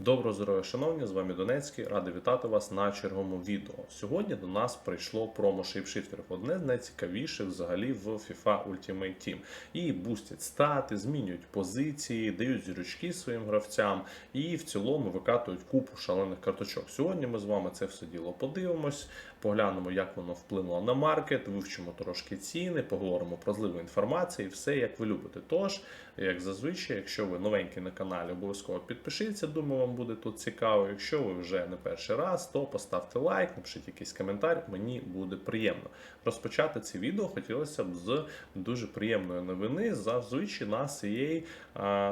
Доброго здоров'я, шановні! З вами Донецький. Радий вітати вас на черговому відео. Сьогодні до нас прийшло промо шейпшифтерів. Одне з найцікавіших взагалі в FIFA Ultimate Team. І бустять стати, змінюють позиції, дають зірочки своїм гравцям і в цілому викатують купу шалених карточок. Сьогодні ми з вами це все діло подивимось, поглянемо, як воно вплинуло на маркет, вивчимо трошки ціни, поговоримо про зливу інформації, все як ви любите. Тож, як зазвичай, якщо ви новенький на каналі, обов'язково підпишіться. Думаю, вам буде тут цікаво. Якщо ви вже не перший раз, то поставте лайк, напишіть якийсь коментар, мені буде приємно. Розпочати це відео хотілося б з дуже приємної новини. Зазвичай нас її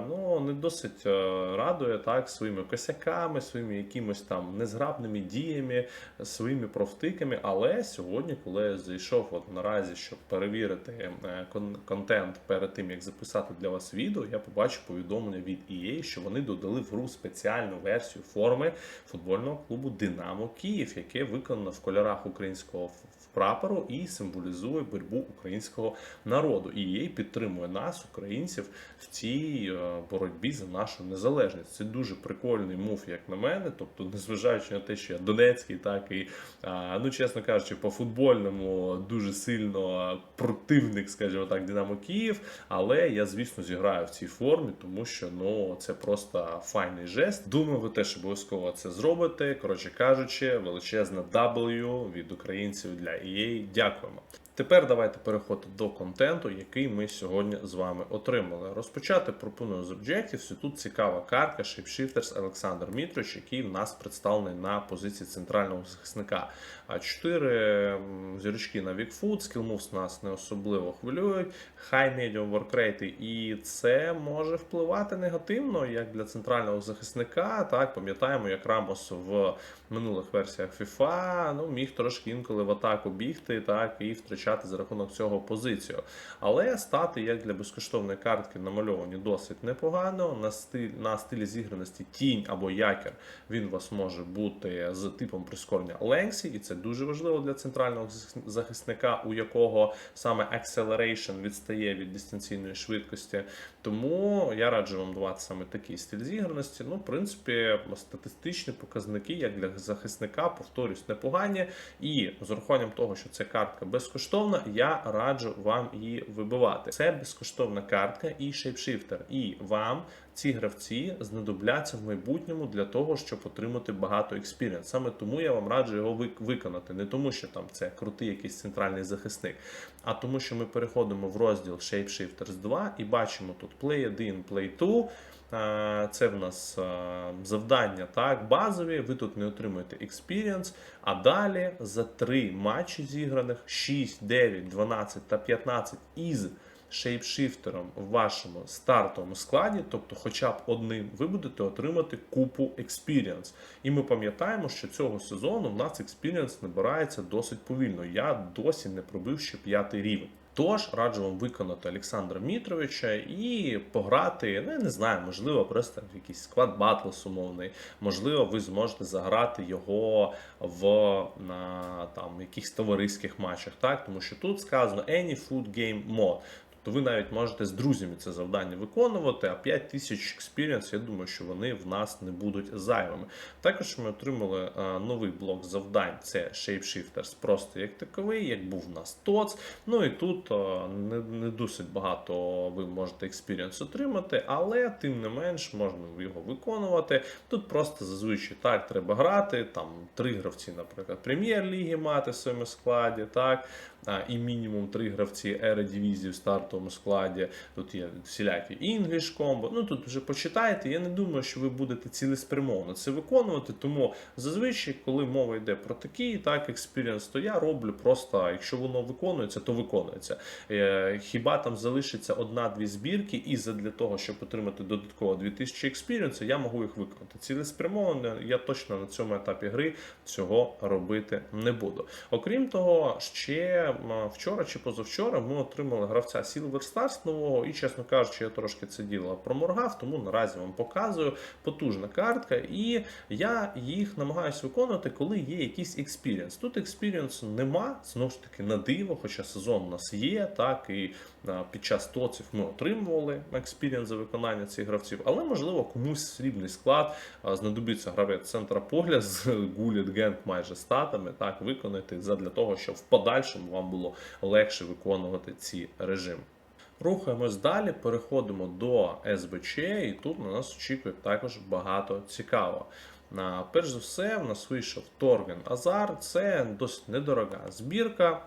ну, не досить е, радує так своїми косяками, своїми якимось там незграбними діями, своїми профтиками. Але сьогодні, коли я зайшов от наразі, щоб перевірити е, контент перед тим, як записати для вас відео, я побачив повідомлення від EA, що вони додали в гру спеціальну версію форми футбольного клубу Динамо Київ, яке виконано в кольорах українського прапору і символізує боротьбу українського народу. І EA підтримує нас, українців, в цій е, боротьбі за нашу незалежність. Це дуже прикольний мув, як на мене. Тобто, незважаючи на те, що я донецький, так і ну чесно кажучи, по футбольному дуже сильно противник, скажімо так, Динамо Київ. Але я, звісно, зіграю в цій формі, тому що ну це просто файний жест. Думаю, ви теж обов'язково це зробите. Коротше кажучи, величезне W від українців для EA. Дякуємо. Тепер давайте переходити до контенту, який ми сьогодні з вами отримали. Розпочати пропоную з. І Тут цікава картка Shapeshifters Олександр Мітрович, який в нас представлений на позиції центрального захисника. А чотири м, зірочки на Вікфуд, скілмувс нас не особливо хвилюють. Medium work rate, і це може впливати негативно як для центрального захисника. Так, пам'ятаємо, як Рамос в минулих версіях FIFA ну, міг трошки інколи в атаку бігти, так, і втрачати за рахунок цього позицію. Але стати як для безкоштовної картки намальовані досить непогано. На стиль на стилі зіграності тінь або якер він у вас може бути з типом прискорення Ленсі, і це дуже важливо для центрального захисника, у якого саме acceleration відстає від дистанційної швидкості. Тому я раджу вам давати саме такий стиль зіграності. Ну, в принципі, статистичні показники, як для захисника, повторюсь, непогані. І з урахуванням того, що ця картка безкоштовна, я раджу вам її вибивати. Це безкоштовна картка і шейпшифтер. І вам ці гравці знадобляться в майбутньому для того, щоб отримати багато експіріенс. Саме тому я вам раджу його виконати. Не тому, що там це крутий якийсь центральний захисник, а тому, що ми переходимо в розділ Shapeshifters 2 і бачимо тут Play 1, Play 2. Е, Це в нас завдання так, базові. Ви тут не отримуєте experience. А далі за три матчі зіграних 6, 9, 12 та 15 із шейпшифтером в вашому стартовому складі, тобто хоча б одним, ви будете отримати купу експіріенс. І ми пам'ятаємо, що цього сезону в нас експіріенс набирається досить повільно. Я досі не пробив ще п'ятий рівень. Тож раджу вам виконати Олександра Мітровича і пограти, ну я не знаю, можливо, просто в якийсь склад батлес умовний. Можливо, ви зможете заграти його в на там якихось товариських матчах, так тому що тут сказано Any Food Game Mode. Тобто ви навіть можете з друзями це завдання виконувати, а 5 тисяч експіріенс, я думаю, що вони в нас не будуть зайвими. Також ми отримали е, новий блок завдань: це Shapeshifters, просто як таковий, як був у нас TOTS. Ну і тут е, не, не досить багато ви можете експіріенс отримати, але тим не менш можна його виконувати. Тут просто зазвичай так треба грати. Там три гравці, наприклад, прем'єр-ліги мати в своєму складі, так. А, і мінімум три гравці ери дивізії в стартовому складі. Тут є всілякі English комбо. Ну тут вже почитайте. Я не думаю, що ви будете цілеспрямовано це виконувати. Тому зазвичай, коли мова йде про такий так експіріенс, то я роблю просто, якщо воно виконується, то виконується. Е, Хіба там залишиться одна-дві збірки, і для того, щоб отримати додатково 2000 експіріенсу, я можу їх виконати. Цілеспрямовано я точно на цьому етапі гри цього робити не буду. Окрім того, ще вчора чи позавчора ми отримали гравця Сіли Нового, і, чесно кажучи, я трошки це діло проморгав, тому наразі вам показую потужна картка, і я їх намагаюся виконувати, коли є якийсь експірієнс. Тут експірієнс нема, знову ж таки, на диво, хоча сезон у нас є, так і під час тоців ми отримували експірієнс за виконання цих гравців, але можливо комусь срібний склад знадобиться гравець центра поля з Гуліт Генк майже статами, так виконати задля того, щоб в подальшому вам було легше виконувати ці режими. Рухаємось далі, переходимо до СБЧ, і тут на нас очікує також багато цікавого. Перш за все, в нас вийшов Торген Азар. Це досить недорога збірка.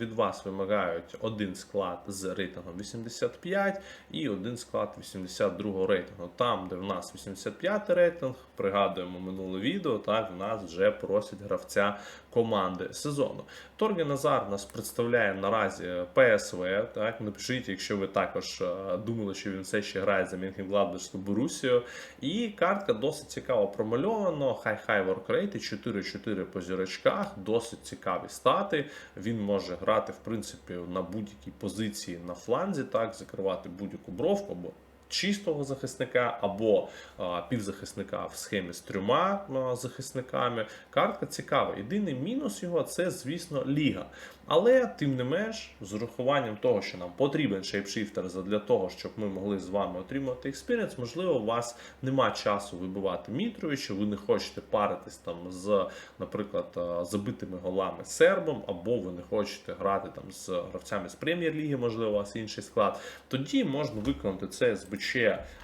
Від вас вимагають один склад з рейтингом 85 і один склад 82 рейтингу. Там, де в нас 85 рейтинг, пригадуємо минуле відео, так в нас вже просять гравця команди сезону. Торген Азар нас представляє наразі ПСВ. Так, напишіть, якщо ви також е, думали, що він все ще грає за Мінхенгладберську Борусію. І картка досить цікаво промальована. Хай-хай воркрейти 4-4 по зірочках, досить цікаві стати. Він може грати, в принципі, на будь-якій позиції на фланзі, так, закривати будь-яку бровку або чистого захисника або півзахисника в схемі з трьома захисниками. Картка цікава. Єдиний мінус його це, звісно, ліга. Але тим не менш, з урахуванням того, що нам потрібен шейпшифтер для того, щоб ми могли з вами отримати експірієнс, можливо, у вас нема часу вибивати Мітровича, ви не хочете паритись там з, наприклад, забитими голами сербом, або ви не хочете грати там з гравцями з прем'єр-ліги, можливо, у вас інший склад. Тоді можна виконати це СБЧ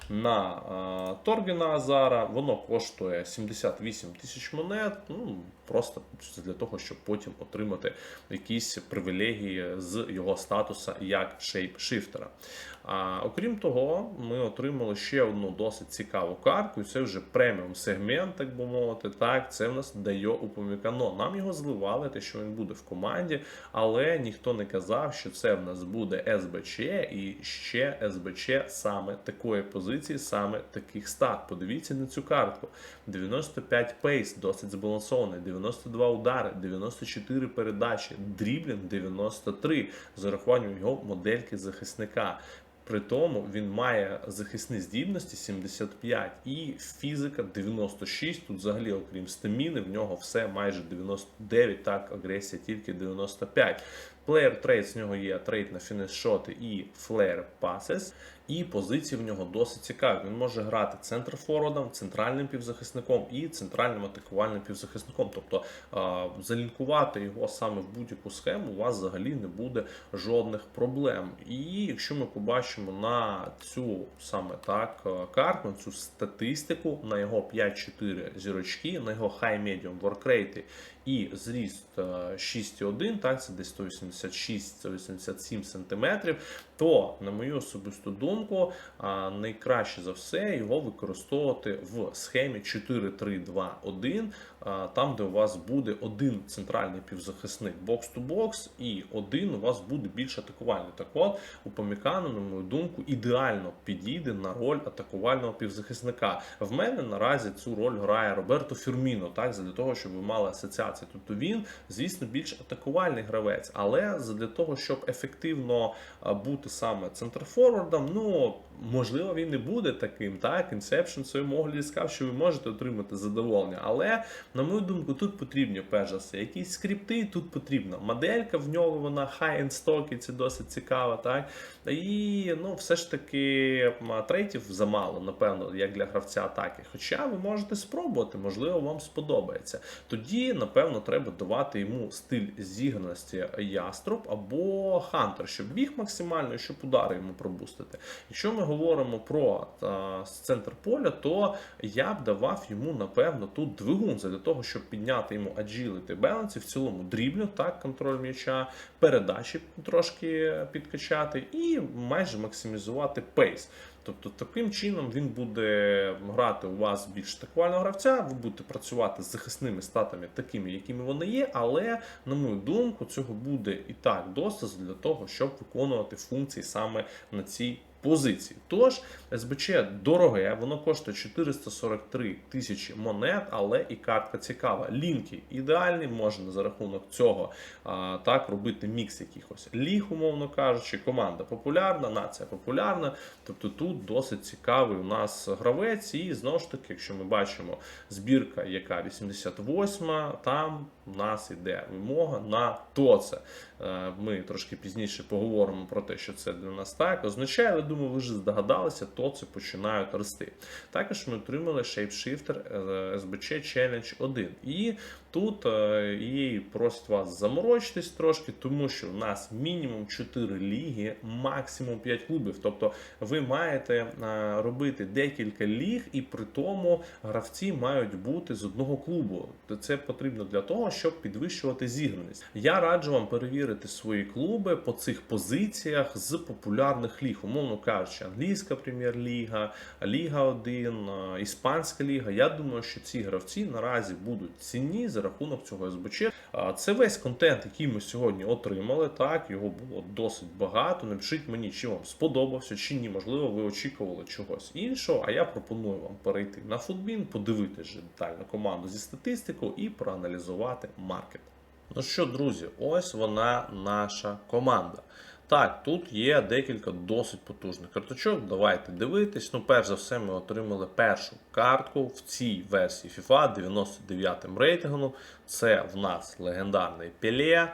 на а, Торгена Азара. Воно коштує 78 тисяч монет. Ну, просто для того, щоб потім отримати якісь привілегії з його статуса як шейпшифтера. А окрім того, ми отримали ще одну досить цікаву картку. Це вже преміум сегмент, так би мовити. Так, це в нас дає Упомікано. Нам його зливали, те, що він буде в команді, але ніхто не казав, що це в нас буде СБЧ і ще СБЧ саме такої позиції, саме таких стат. Подивіться на цю картку: 95 пейс, досить збалансований, 92 удари, 94 передачі, дріблінг 93 з урахуванням його модельки захисника. При тому він має захисні здібності 75 і фізика 96. Тут взагалі, окрім стаміни, в нього все майже 99, так, агресія тільки 95. Плеєр трейд з нього є трейд на фінішоти і флеєр пасес. І позиції в нього досить цікаві. Він може грати центр форвардом, центральним півзахисником і центральним атакувальним півзахисником. Тобто залінкувати його саме в будь-яку схему, у вас взагалі не буде жодних проблем. І якщо ми побачимо на цю саме так карту, цю статистику, на його 5-4 зірочки, на його high medium workrate і зріст 6,1, так, це десь 186-187 см, то, на мою особисту думку, найкраще за все його використовувати в схемі 4-3-2-1, там, де у вас буде один центральний півзахисник бокс-то-бокс, і один у вас буде більш атакувальний. Так от, у Помікану, на мою думку, ідеально підійде на роль атакувального півзахисника. В мене наразі цю роль грає Роберто Фірміно, так, для того, щоб ви мали асоціацію. Тобто він, звісно, більш атакувальний гравець, але для того, щоб ефективно бути саме центрфорвардом, ну も можливо, він не буде таким. Так, Inception в своєму огляді сказав, що ви можете отримати задоволення. Але, на мою думку, тут потрібні перш за все якісь скрипти, тут потрібна моделька в нього, вона high-end це досить цікаво. так. І ну, все ж таки трейтів замало, напевно, як для гравця атаки. Хоча ви можете спробувати, можливо, вам сподобається. Тоді, напевно, треба давати йому стиль зіграності яструб або хантер, щоб біг максимально, щоб удари йому пробустити. Якщо ми говоримо про центр поля, то я б давав йому, напевно, тут двигун для того, щоб підняти йому agility балансі, в цілому дріблю, так, контроль м'яча, передачі трошки підкачати і майже максимізувати пейс. Тобто таким чином він буде грати у вас більш атакувального гравця, ви будете працювати з захисними статами, такими, якими вони є, але, на мою думку, цього буде і так досить для того, щоб виконувати функції саме на цій позицій. Тож СБЧ дороге, воно коштує 443 тисячі монет, але і картка цікава. Лінки ідеальні, можна за рахунок цього а, так робити мікс якихось ліг, умовно кажучи. Команда популярна, нація популярна. Тобто тут досить цікавий у нас гравець, і знову ж таки, якщо ми бачимо збірка, яка 88, там у нас іде вимога на ТОЦЕ. Е, Ми трошки пізніше поговоримо про те, що це для нас так означає, думаю, ви вже здогадалися, то це починають рости. Також ми отримали Shapeshifter е, SBC Challenge 1. І тут е, і просить вас заморочитись трошки, тому що у нас мінімум 4 ліги, максимум 5 клубів. Тобто ви маєте е, робити декілька ліг, і при тому гравці мають бути з одного клубу. Це потрібно для того, щоб підвищувати зіграність. Я раджу вам перевірити свої клуби по цих позиціях з популярних ліг, умовно кажучи, англійська прем'єр-ліга, Ліга 1, е, Іспанська ліга. Я думаю, що ці гравці наразі будуть цінні рахунок цього СБЧ. Це весь контент, який ми сьогодні отримали. Так, його було досить багато. Напишіть мені, чи вам сподобався, чи ні. Можливо, ви очікували чогось іншого. А я пропоную вам перейти на футбін, подивитися детально команду зі статистикою і проаналізувати маркет. Ну що, друзі, ось вона наша команда. Так, тут є декілька досить потужних карточок. Давайте дивитись. Ну, перш за все, ми отримали першу картку в цій версії FIFA 99 м рейтингу. Це в нас легендарний Пеле.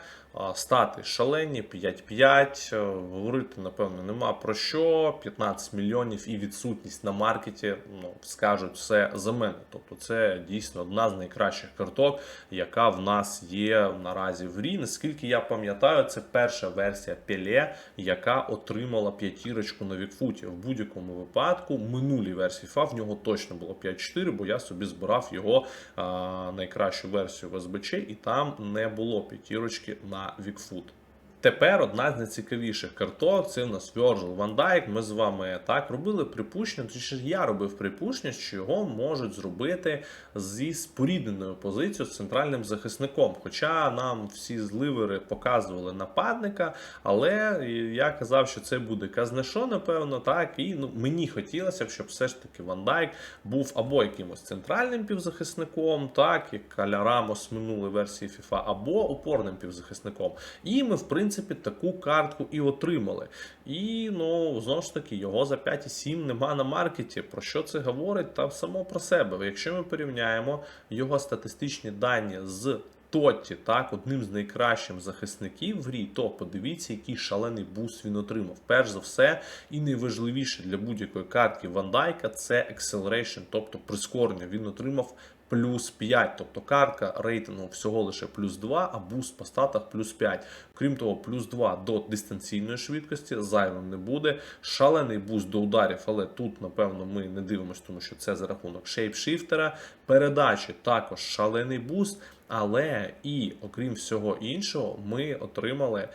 Стати шалені 5-5. Е, Говорити, напевно, нема про що. 15 мільйонів і відсутність на маркеті ну, скажуть все за мене. Тобто, це дійсно одна з найкращих карток, яка в нас є наразі в грі. Наскільки я пам'ятаю, це перша версія Пеле, яка отримала п'ятірочку на Вікфуті. В будь-якому випадку минулій версії FA в нього точно було 5-4, бо я собі збирав його а, найкращу версію в СБЧ, і там не було п'ятірочки на Вікфут. Тепер одна з найцікавіших карток це в нас Virgil van Dijk. Ми з вами так робили припущення, точніше я робив припущення, що його можуть зробити зі спорідненою позицією з центральним захисником. Хоча нам всі зливери показували нападника, але я казав, що це буде Казнешо, напевно, так. І ну, мені хотілося б, щоб все ж таки Ван Дайк був або якимось центральним півзахисником, так, як Каля Рамос минулої версії FIFA, або опорним півзахисником. І ми, в принципі, таку картку і отримали. І ну знову ж таки, його за 5,7 нема на маркеті. Про що це говорить? Та само про себе. Якщо ми порівняємо його статистичні дані з. Тотті, так, одним з найкращих захисників в грі, то подивіться, який шалений буст він отримав. Перш за все, і найважливіше для будь-якої картки Вандайка це acceleration, тобто прискорення. Він отримав плюс 5. Тобто картка рейтингу всього лише плюс 2, а буст по статах плюс 5. Крім того, плюс 2 до дистанційної швидкості зайвим не буде. Шалений буст до ударів, але тут, напевно, ми не дивимося, тому що це за рахунок шейпшифтера. Передачі також шалений буст. Але і окрім всього іншого, ми отримали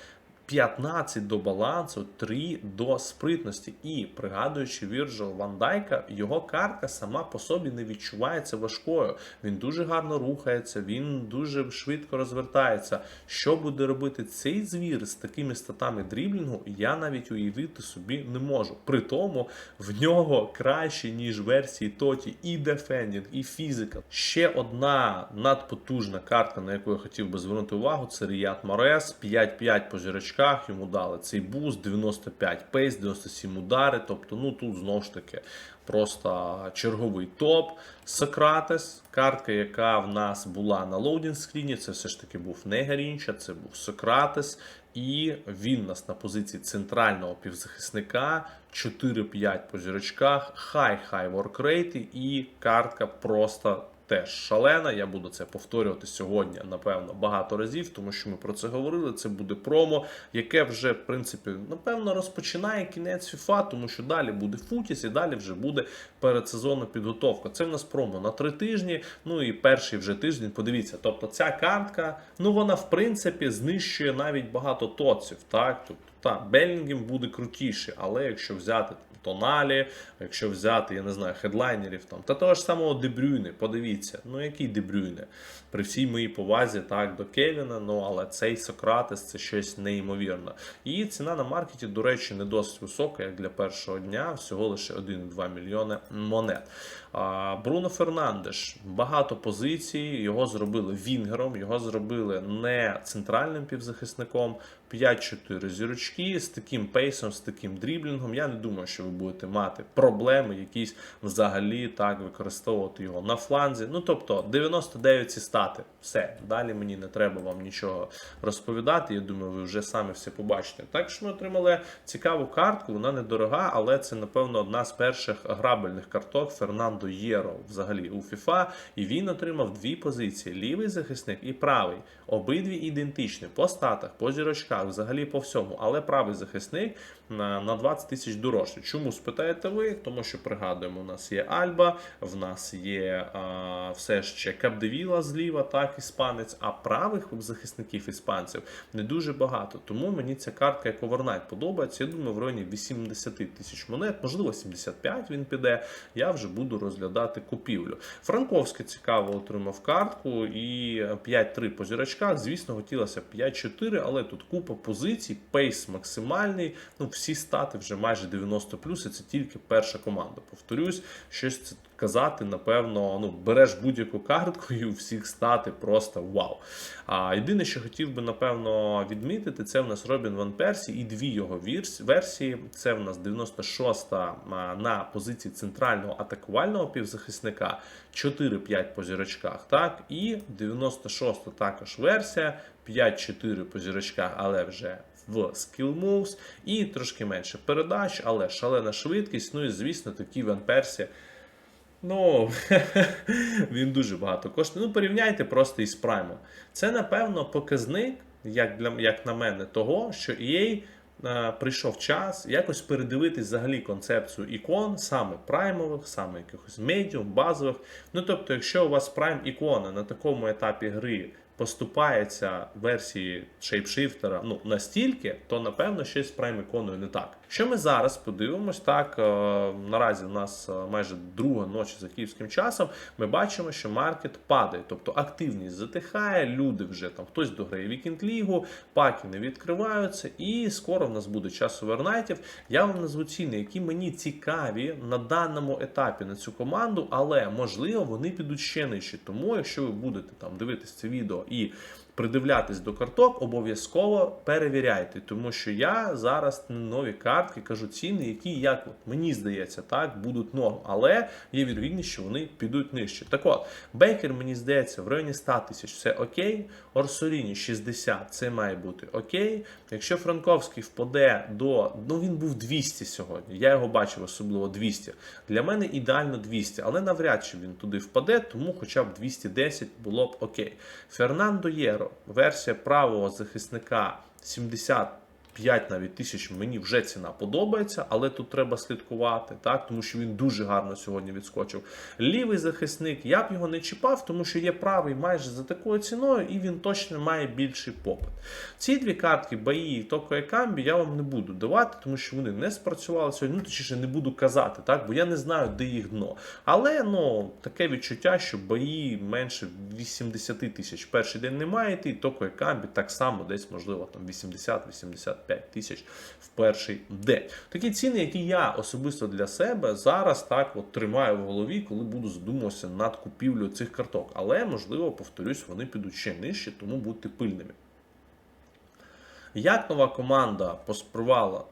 15 до балансу, 3 до спритності. І пригадуючи Вірджил Ван Дайка, його картка сама по собі не відчувається важкою. Він дуже гарно рухається, він дуже швидко розвертається. Що буде робити цей звір з такими статами дріблінгу, я навіть уявити собі не можу. При тому в нього краще, ніж версії Тоті, і дефендінг, і фізика. Ще одна надпотужна картка, на яку я хотів би звернути увагу, це Ріят Морес. 5-5 по зірочках йому дали цей буст, 95 пейс, 97 удари. Тобто, ну тут знову ж таки просто черговий топ. Сократес, картка, яка в нас була на лоудінг скріні, це все ж таки був не Гарінча, це був Сократес. І він у нас на позиції центрального півзахисника 4-5 по зірочках, хай-хай воркрейти, і картка просто теж шалена. Я буду це повторювати сьогодні, напевно, багато разів, тому що ми про це говорили. Це буде промо, яке вже, в принципі, напевно, розпочинає кінець FIFA, тому що далі буде Футіс і далі вже буде передсезонна підготовка. Це в нас промо на три тижні. Ну і перший вже тиждень. Подивіться, тобто ця картка, ну вона в принципі знищує навіть багато тоців. Так, тобто та Белінгем буде крутіше, але якщо взяти Тоналі, якщо взяти, я не знаю, хедлайнерів там, та того ж самого Дебрюйне, подивіться, ну який Дебрюйне? При всій моїй повазі так до Кевіна, ну але цей Сократес це щось неймовірне. І ціна на маркеті, до речі, не досить висока, як для першого дня, всього лише 1,2 мільйони монет. Бруно Фернандеш, багато позицій, його зробили вінгером, його зробили не центральним півзахисником. 5-4 зірочки з таким пейсом, з таким дріблінгом. Я не думаю, що ви будете мати проблеми, якісь взагалі так використовувати його на фланзі. Ну тобто 99 ці стати. Все, далі мені не треба вам нічого розповідати. Я думаю, ви вже самі все побачите. Також ми отримали цікаву картку, вона недорога, але це, напевно, одна з перших грабельних карток Фернандо Єро взагалі у ФІФА, І він отримав дві позиції: лівий захисник і правий. Обидві ідентичні по статах, по зірочках, взагалі по всьому. Але правий захисник на, на 20 тисяч дорожче. Чому спитаєте ви? Тому що пригадуємо, у нас є Альба, в нас є а, все ще Капдевіла зліва, так, іспанець, а правих захисників іспанців не дуже багато. Тому мені ця картка як овернайт подобається. Я думаю, в районі 80 тисяч монет, можливо, 75 він піде. Я вже буду розглядати купівлю. Франковський цікаво отримав картку і 5-3 по зірочках. Звісно, хотілося 5-4, але тут купа позицій, пейс максимальний. Ну, всі стати вже майже 90 плюс, і це тільки перша команда. Повторюсь, щось це казати, напевно, ну, береш будь-яку картку і у всіх стати просто вау. А єдине, що хотів би, напевно, відмітити, це в нас Робін Ван Персі і дві його версії. Це в нас 96-та на позиції центрального атакувального півзахисника, 4-5 по зірочках, так, і 96-та також версія, 5-4 по зірочках, але вже в Skill Moves, і трошки менше передач, але шалена швидкість. Ну і звісно, такий Ван Персі. Ну, він дуже багато коштує. Ну, порівняйте просто із Prime. Це, напевно, показник, як, для, як на мене, того, що EA е, прийшов час якось передивитись взагалі концепцію ікон, саме праймових, саме якихось медіум, базових. Ну, тобто, якщо у вас прайм ікона на такому етапі гри поступається версії шейпшифтера ну, настільки, то напевно щось з прайм іконою не так. Що ми зараз подивимось, так е, наразі у нас е, майже друга ночі за київським часом. Ми бачимо, що маркет падає, тобто активність затихає, люди вже там хтось дограє вікінд лігу, паки не відкриваються, і скоро в нас буде час овернайтів. Я вам назву ціни, які мені цікаві на даному етапі на цю команду, але можливо вони підуть ще нижче. Тому, якщо ви будете там дивитись це відео і придивлятись до карток, обов'язково перевіряйте, тому що я зараз нові картки кажу ціни, які, як от, мені здається, так будуть норм, але є вірогідність, що вони підуть нижче. Так от, Бейкер, мені здається, в районі 100 тисяч це окей. Орсоріні 60 це має бути окей. Якщо Франковський впаде до. Ну він був 200 сьогодні. Я його бачив, особливо 200. Для мене ідеально 200, але навряд чи він туди впаде, тому хоча б 210 було б окей. Фернандо Єро, версія правого захисника 70. 5 навіть тисяч мені вже ціна подобається, але тут треба слідкувати, так тому що він дуже гарно сьогодні відскочив. Лівий захисник, я б його не чіпав, тому що є правий майже за такою ціною, і він точно має більший попит. Ці дві картки Баї і Токо Екамбі я вам не буду давати, тому що вони не спрацювали сьогодні. Ну точніше не буду казати, так бо я не знаю, де їх дно. Але ну таке відчуття, що бої менше 80 тисяч перший день не має йти, і Токо Екамбі так само десь можливо там 80-85 тисяч в перший день. Такі ціни, які я особисто для себе зараз так от тримаю в голові, коли буду задумуватися над купівлею цих карток. Але можливо, повторюсь, вони підуть ще нижче, тому будьте пильними. Як нова команда поспривала?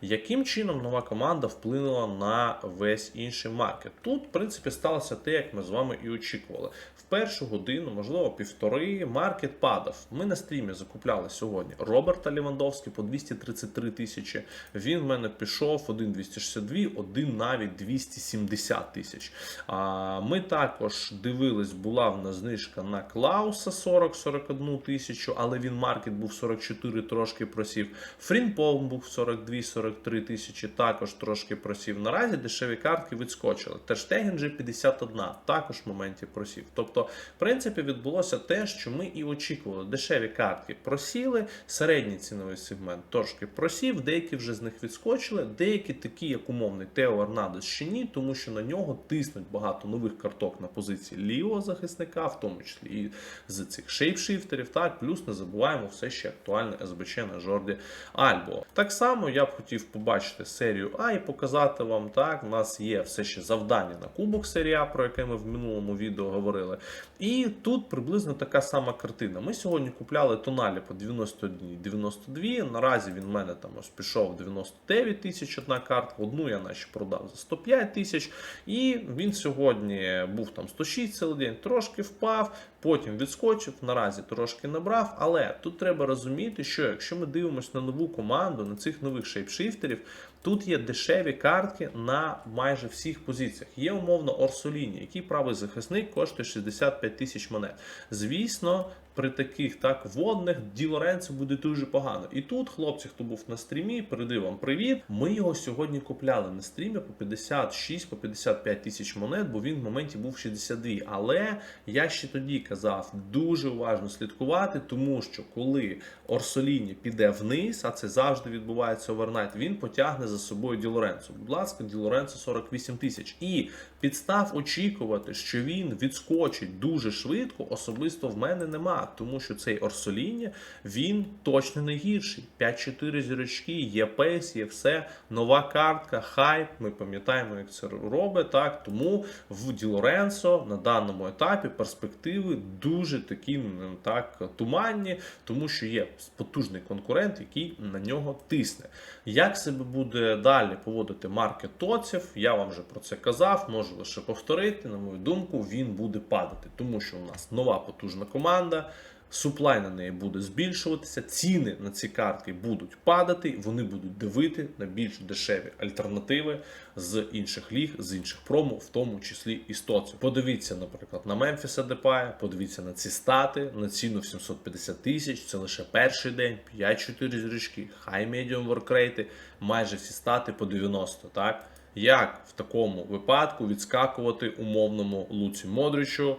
Яким чином нова команда вплинула на весь інший маркет? Тут, в принципі, сталося те, як ми з вами і очікували. Першу годину, можливо, півтори, маркет падав. Ми на стрімі закупляли сьогодні Роберта Лівандовський по 233 тисячі. Він в мене пішов один 262, один навіть 270 тисяч. А ми також дивились, була в нас знижка на Клауса 40-41 тисячу, але він маркет був 44, трошки просів. Фрінпол був 42-43. тисячі також трошки просів. Наразі дешеві картки відскочили. Терштеген же 51, також в моменті просів. Тобто, в принципі, відбулося те, що ми і очікували. Дешеві картки просіли, середній ціновий сегмент трошки просів, деякі вже з них відскочили, деякі такі, як умовний Тео Арнадес, ще ні, тому що на нього тиснуть багато нових карток на позиції лівого захисника, в тому числі і з цих шейпшифтерів. Так, плюс не забуваємо все ще актуальне СБЧ на Жорді Альбо. Так само я б хотів побачити серію А і показати вам так. У нас є все ще завдання на Кубок серії А, про яке ми в минулому відео говорили. І тут приблизно така сама картина. Ми сьогодні купляли тоналі по 91 92. Наразі він в мене там ось пішов 99 тисяч одна картка. Одну я наче продав за 105 тисяч. І він сьогодні був там 106 цілий день, трошки впав, потім відскочив, наразі трошки набрав. Але тут треба розуміти, що якщо ми дивимося на нову команду, на цих нових шейпшифтерів, тут є дешеві картки на майже всіх позиціях. Є умовно Орсоліні, який правий захисник коштує 65 тисяч монет. Звісно. При таких так водних Ді буде дуже погано. І тут, хлопці, хто був на стрімі, передаю вам привіт. Ми його сьогодні купляли на стрімі по 56 по 55 тисяч монет, бо він в моменті був 62. Але я ще тоді казав дуже уважно слідкувати, тому що коли Орсоліні піде вниз, а це завжди відбувається овернайт, він потягне за собою Ді Лоренцо. Будь ласка, Ді Лоренцо 48 тисяч. І підстав очікувати, що він відскочить дуже швидко, особисто в мене нема. Тому що цей Орсоліні він точно не гірший. 5-4 зірочки, є пейс, є все. Нова картка, хайп. Ми пам'ятаємо, як це робить. Так тому в Ді Лоренцо на даному етапі перспективи дуже такі так туманні, тому що є потужний конкурент, який на нього тисне. Як себе буде далі поводити марки тоців? Я вам вже про це казав. Можу лише повторити. На мою думку, він буде падати, тому що у нас нова потужна команда. Суплай на неї буде збільшуватися, ціни на ці картки будуть падати, вони будуть дивити на більш дешеві альтернативи з інших ліг, з інших промо, в тому числі і стоців. Подивіться, наприклад, на Мемфіса Депая, подивіться на ці стати, на ціну в 750 тисяч. Це лише перший день, 5-4 зрічки, хай медіум воркрейти, майже всі стати по 90, так? Як в такому випадку відскакувати умовному Луці Модричу?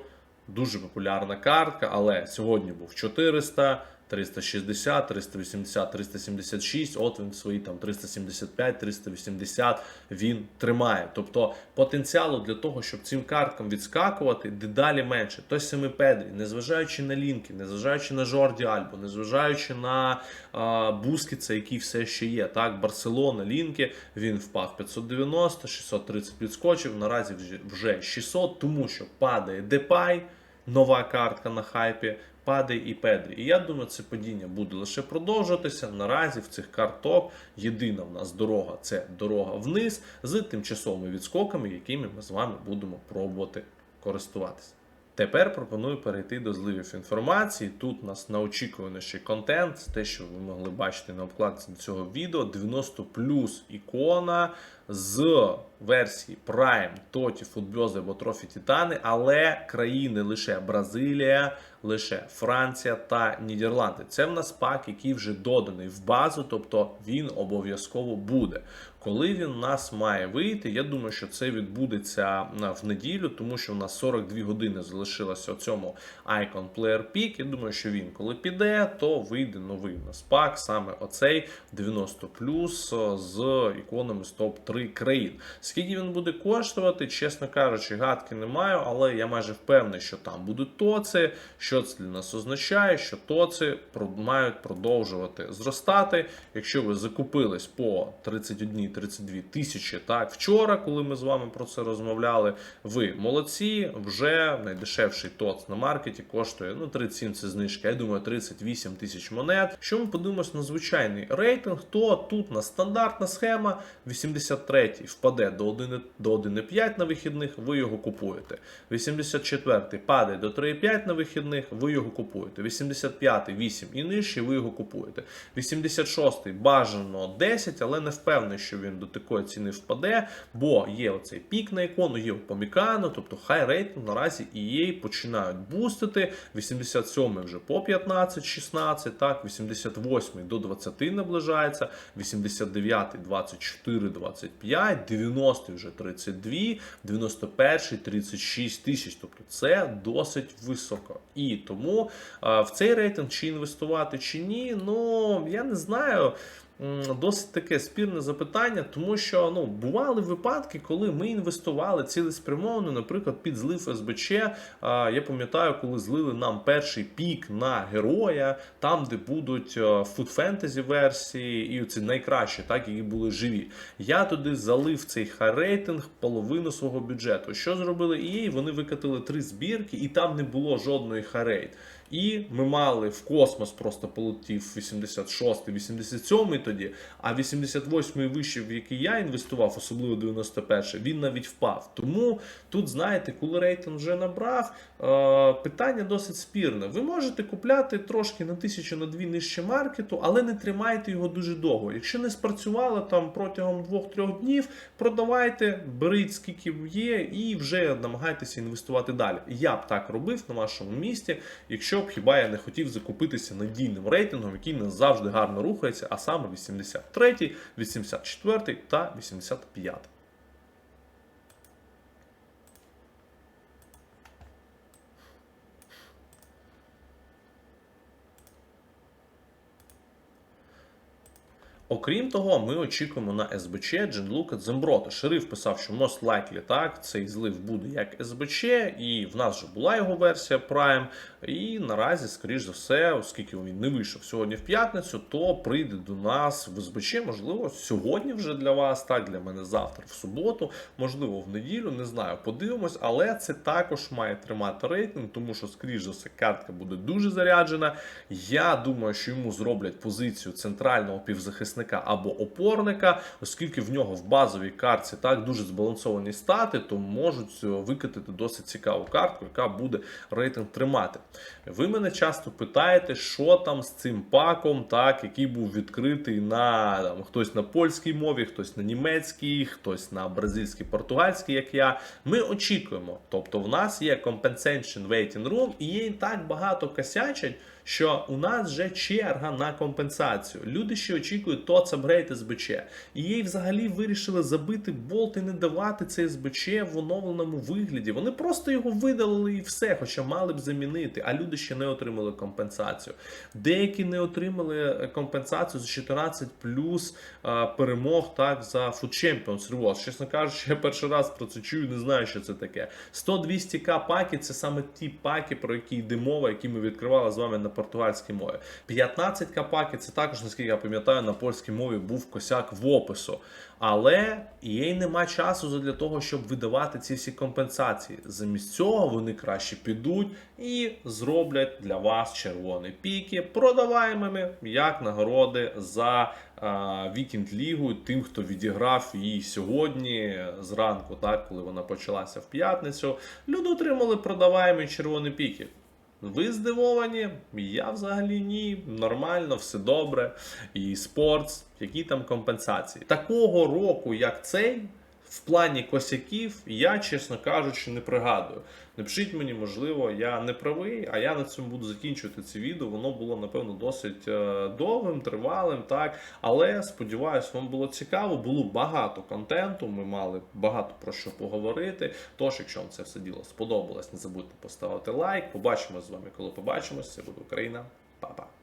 Дуже популярна картка, але сьогодні був 400, 360, 380, 376. От він свої там 375, 380 він тримає. Тобто потенціалу для того, щоб цим карткам відскакувати, дедалі менше. Той самий Педрі, незважаючи на лінки, незважаючи на Жорді Альбо, незважаючи на а, Бускіца, який все ще є. Так, Барселона, лінки, він впав 590, 630 підскочив. Наразі вже 600, тому що падає Депай нова картка на хайпі, падає і Педрі. І я думаю, це падіння буде лише продовжуватися. Наразі в цих карток єдина в нас дорога це дорога вниз з тимчасовими відскоками, якими ми з вами будемо пробувати користуватися. Тепер пропоную перейти до зливів інформації. Тут у нас наочікуваніший контент, те, що ви могли бачити на обкладці цього відео. 90 плюс ікона з версії Prime, Тоті, Футбьози або Трофі Титани, але країни лише Бразилія, лише Франція та Нідерланди. Це в нас пак, який вже доданий в базу, тобто він обов'язково буде. Коли він у нас має вийти, я думаю, що це відбудеться в неділю, тому що в нас 42 години залишилося цьому Icon Player Peak. Я думаю, що він, коли піде, то вийде новий у нас пак, саме оцей 90 з іконами з топ-3 країн. Скільки він буде коштувати, чесно кажучи, гадки не маю, але я майже впевнений, що там будуть тоци. Що це для нас означає? Що тоци мають продовжувати зростати. Якщо ви закупились по 31-32 тисячі так вчора, коли ми з вами про це розмовляли, ви молодці. Вже найдешевший тоц на маркеті коштує ну 37 це знижка. Я думаю, 38 тисяч монет. Що ми подивимось на звичайний рейтинг, то тут на стандартна схема 83 впаде до 1, до 1,5 на вихідних, ви його купуєте. 84 падає до 3,5 на вихідних, ви його купуєте. 85 8 і нижче, ви його купуєте. 86 бажано 10, але не впевнений, що він до такої ціни впаде, бо є оцей пік на ікону, є Помікано, тобто хай рейтинг наразі EA починають бустити. 87 вже по 15-16, так, 88 до 20 наближається, 89 24 25, 90 вже 32, 91 36 тисяч. Тобто це досить високо. І тому в цей рейтинг чи інвестувати, чи ні, ну я не знаю. Досить таке спірне запитання, тому що ну бували випадки, коли ми інвестували цілеспрямовано, наприклад, під злив СБЧ. Я пам'ятаю, коли злили нам перший пік на героя, там, де будуть фуд фентезі версії, і ці найкращі, так які були живі. Я туди залив цей хай-рейтинг половину свого бюджету. Що зробили EA? Вони викатили три збірки, і там не було жодної хай-рейт. І ми мали в космос просто полетів 86-й, 87-й тоді, а 88-й вище, в який я інвестував, особливо 91-й, він навіть впав. Тому тут, знаєте, коли рейтинг вже набрав, е, питання досить спірне. Ви можете купляти трошки на тисячу на дві нижче маркету, але не тримайте його дуже довго. Якщо не спрацювало там протягом 2-3 днів, продавайте, беріть скільки є, і вже намагайтеся інвестувати далі. Я б так робив на вашому місці, якщо б хіба я не хотів закупитися надійним рейтингом, який не завжди гарно рухається, а саме 83, 84 та 85. Окрім того, ми очікуємо на СБЧ Дженлука Дземброта. Шериф писав, що most likely, так, цей злив буде як СБЧ, і в нас вже була його версія Prime. І наразі, скоріш за все, оскільки він не вийшов сьогодні в п'ятницю, то прийде до нас в СБЧ, можливо, сьогодні вже для вас, так, для мене завтра, в суботу, можливо, в неділю, не знаю, подивимось, але це також має тримати рейтинг, тому що, скоріш за все, картка буде дуже заряджена. Я думаю, що йому зроблять позицію центрального півзахисника або опорника, оскільки в нього в базовій картці так дуже збалансовані стати, то можуть викатити досить цікаву картку, яка буде рейтинг тримати. Ви мене часто питаєте, що там з цим паком, так, який був відкритий на там, хтось на польській мові, хтось на німецькій, хтось на бразильській, португальській, як я. Ми очікуємо. Тобто, в нас є compensation waiting room, і є так багато косячать, що у нас вже черга на компенсацію. Люди ще очікують ТОЦ апгрейд СБЧ. І їй взагалі вирішили забити болт і не давати цей СБЧ в оновленому вигляді. Вони просто його видалили і все, хоча мали б замінити, а люди ще не отримали компенсацію. Деякі не отримали компенсацію за 14 плюс а, перемог так за Food Champions Rewards. Чесно кажучи, я перший раз про це чую, не знаю, що це таке. 100-200к паки це саме ті паки, про які йде мова, які ми відкривали з вами на португальській мові. 15 капаки це також, наскільки я пам'ятаю, на польській мові був косяк в опису. Але їй нема часу для того, щоб видавати ці всі компенсації. Замість цього вони краще підуть і зроблять для вас червоні піки, продаваємими як нагороди за вікінд лігу тим, хто відіграв її сьогодні зранку, так коли вона почалася в п'ятницю. Люди отримали продаваємі червоні піки. Ви здивовані? Я взагалі ні. Нормально, все добре. І спортс, які там компенсації. Такого року, як цей, в плані косяків, я, чесно кажучи, не пригадую. Напишіть мені, можливо, я не правий, а я на цьому буду закінчувати це відео. Воно було, напевно, досить е, довгим, тривалим, так. Але сподіваюся, вам було цікаво. Було багато контенту. Ми мали багато про що поговорити. Тож, якщо вам це все діло сподобалось, не забудьте поставити лайк. Побачимо з вами, коли побачимося. Це буде Україна. Па-па.